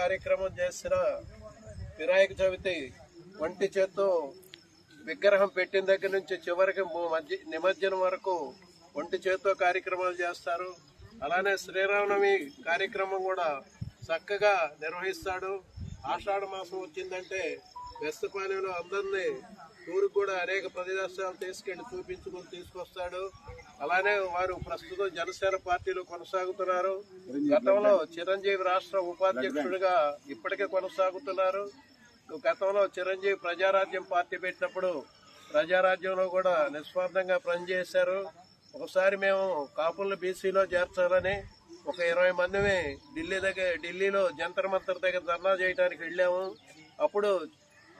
కార్యక్రమం చేసిన వినాయక చవితి ఒంటి చేత్తో విగ్రహం పెట్టిన దగ్గర నుంచి చివరికి మధ్య నిమజ్జనం వరకు ఒంటి చేత్తో కార్యక్రమాలు చేస్తారు. అలానే శ్రీరామనవమి కార్యక్రమం కూడా చక్కగా నిర్వహిస్తాడు. ఆషాఢ మాసం వచ్చిందంటే వెస్తపాలెంలో అందరినీ టూర్కి కూడా అనేక ప్రదేశాలు తీసుకెళ్ళి చూపించుకొని తీసుకొస్తాడు. అలానే వారు ప్రస్తుతం జనసేన పార్టీలో కొనసాగుతున్నారు. గతంలో చిరంజీవి రాష్ట్ర ఉపాధ్యక్షుడిగా ఇప్పటికే కొనసాగుతున్నారు. గతంలో చిరంజీవి ప్రజారాజ్యం పార్టీ పెట్టినప్పుడు ప్రజారాజ్యంలో కూడా నిస్వార్థంగా పనిచేశారు. ఒకసారి మేము కాపులను బీసీలో చేర్చాలని ఒక ఇరవై మందిని ఢిల్లీ దగ్గర ఢిల్లీలో జంతర్ మంతర్ దగ్గర ధర్నా చేయడానికి వెళ్ళాము. అప్పుడు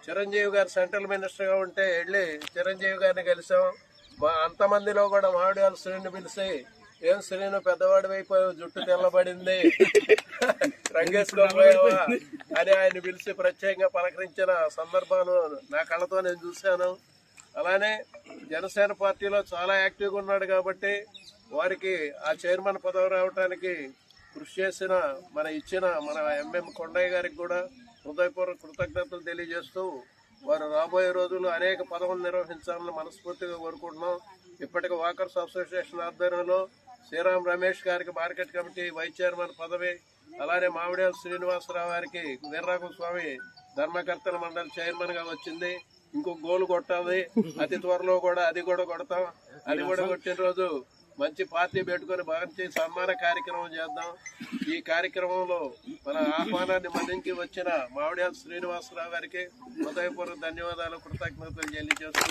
చిరంజీవి గారు సెంట్రల్ మినిస్టర్గా ఉంటే వెళ్ళి చిరంజీవి గారిని కలిసాం. మా అంతమందిలో కూడా మామిడి శ్రేణిని పిలిచి ఏం శ్రీను పెద్దవాడు అయిపోయావు జుట్టు తెల్లబడింది. రంగేసుకోపోయావా? అని ఆయన పిలిచి ప్రత్యేకంగా పలకరించిన సందర్భాలు నా కళ్ళతో నేను చూశాను. అలానే జనసేన పార్టీలో చాలా యాక్టివ్గా ఉన్నాడు కాబట్టి వారికి ఆ చైర్మన్ పదవి రావడానికి కృషి చేసిన మన ఇచ్చిన మన ఎంఎం కొండయ్య గారికి కూడా హృదయపూర్వక కృతజ్ఞతలు తెలియజేస్తూ వారు రాబోయే రోజుల్లో అనేక పదవులు నిర్వహించాలని మనస్ఫూర్తిగా కోరుకుంటున్నాం. ఇప్పటికి వాకర్స్ అసోసియేషన్ ఆధ్వర్యంలో శ్రీరామ్ రమేష్ గారికి మార్కెట్ కమిటీ వైస్ చైర్మన్ పదవి అలానే మామిడియాల శ్రీనివాసరావు గారికి వీర్రాఘవ స్వామి ధర్మకర్తల మండలి చైర్మన్గా వచ్చింది. ఇంకో గోల్ కొట్టాలి. అతి త్వరలో కూడా అది కూడా కొడతాం. అది కూడా కొట్టిన రోజు మంచి పార్టీ పెట్టుకొని మంచి సన్మాన కార్యక్రమం చేద్దాం. ఈ కార్యక్రమంలో మన ఆహ్వానాన్ని మన్నించి వచ్చిన మామిడియాల శ్రీనివాసరావు గారికి హృదయపూర్వక ధన్యవాదాలు కృతజ్ఞతలు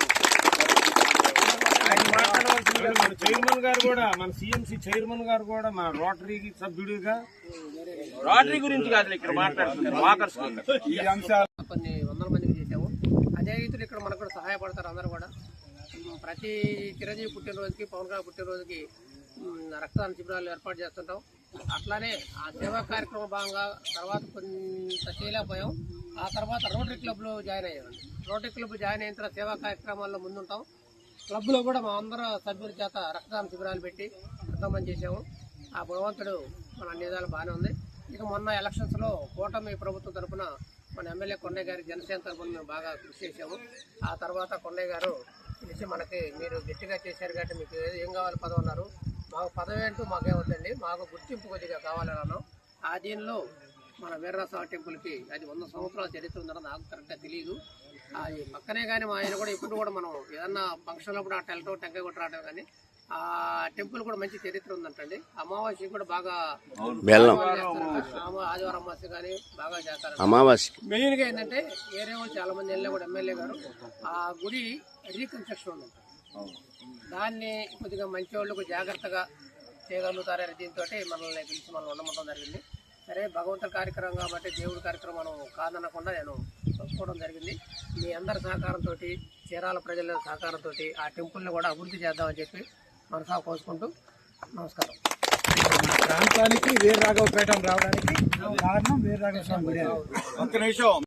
మన చైర్మన్ గారు కూడా మన సిఎంసి చైర్మన్ గారు కూడా మన రోటరీకి సభ్యుడిగా. రోటరీ గురించి కాదు ఇక్కడ మాట్లాడుతున్నారు కొన్ని వందల మందికి చేసాము అదే రీతిలో ఇక్కడ మనకు కూడా సహాయపడతారు అందరూ కూడా. ప్రతి చిరంజీవి పుట్టినరోజుకి పవన్ కళ్యాణ్ పుట్టినరోజుకి రక్తదాన శిబిరాలు ఏర్పాటు చేస్తుంటాం. అట్లానే ఆ సేవా కార్యక్రమం భాగంగా తర్వాత కొంత చేయలేకపోయాం. ఆ తర్వాత రోటరీ క్లబ్లో జాయిన్ అయ్యామండి రోటరీ క్లబ్ జాయిన్ అయిన తర్వాత సేవా కార్యక్రమాల్లో ముందుంటాం. క్లబ్లో కూడా మా అందరూ సభ్యుల చేత రక్తదాన శిబిరాలు పెట్టి రక్తదానం చేసాము ఆ భగవంతుడు మన అన్ని విధాలు బాగానే ఉంది. ఇక మొన్న ఎలక్షన్స్లో కూటమి ప్రభుత్వం తరఫున మన ఎమ్మెల్యే కొండయ్య గారి జనసేన తరఫున మేము బాగా కృషి చేసాము ఆ తర్వాత కొండయ్య గారు పిలిచి మనకి మీరు గట్టిగా చేశారు కాబట్టి మీకు ఏం కావాలి పదవి అన్నారు. మాకు పదవి అంటూ మాకే మాకు గుర్తింపు కొద్దిగా కావాలని అన్నాం. ఆ దీనిలో మన వీర్రాసవ టెంపుల్కి అది వంద సంవత్సరాల చరిత్ర ఉందని నాకు కరెక్ట్గా తెలియదు అది పక్కనే కానీ మా ఆయన కూడా ఇప్పుడు కూడా మనం ఏదన్నా ఫంక్షన్లో కూడా అటు వెళ్ళటం టెంకాయ కొట్టి రావటం కానీ ఆ టెంపుల్ కూడా మంచి చరిత్ర ఉందంటండి. అమావాస్య కూడా బాగా బెల్లం. ఆదివారం అమావాస్య కానీ బాగా చేస్తారు. అమావాస్య మెయిన్గా ఏంటంటే వాళ్ళు చాలా మంది వెళ్ళిన కూడా ఎమ్మెల్యే గారు ఆ గుడి రీకన్స్ట్రక్షన్ ఉందంట. దాన్ని కొద్దిగా మంచి వాళ్ళకు జాగ్రత్తగా చేయగలుగుతారని దీంతో మనల్ని పిలిచి మనం ఉండమంటం జరిగింది. సరే భగవంతుడి కార్యక్రమం కాబట్టి దేవుడి కార్యక్రమం మనం కాదనకుండా నేను ఒప్పుకోవడం జరిగింది. మీ అందరి సహకారంతో చీరాల ప్రజల సహకారంతో ఆ టెంపుల్ని కూడా అభివృద్ధి చేద్దామని చెప్పి మనసా కోసుకుంటూ నమస్కారం. ప్రాంతానికి వీర రాఘవపేట రావడానికి కారణం వీర రాఘవ స్వామి గుడి. ఒక్క నిమిషం.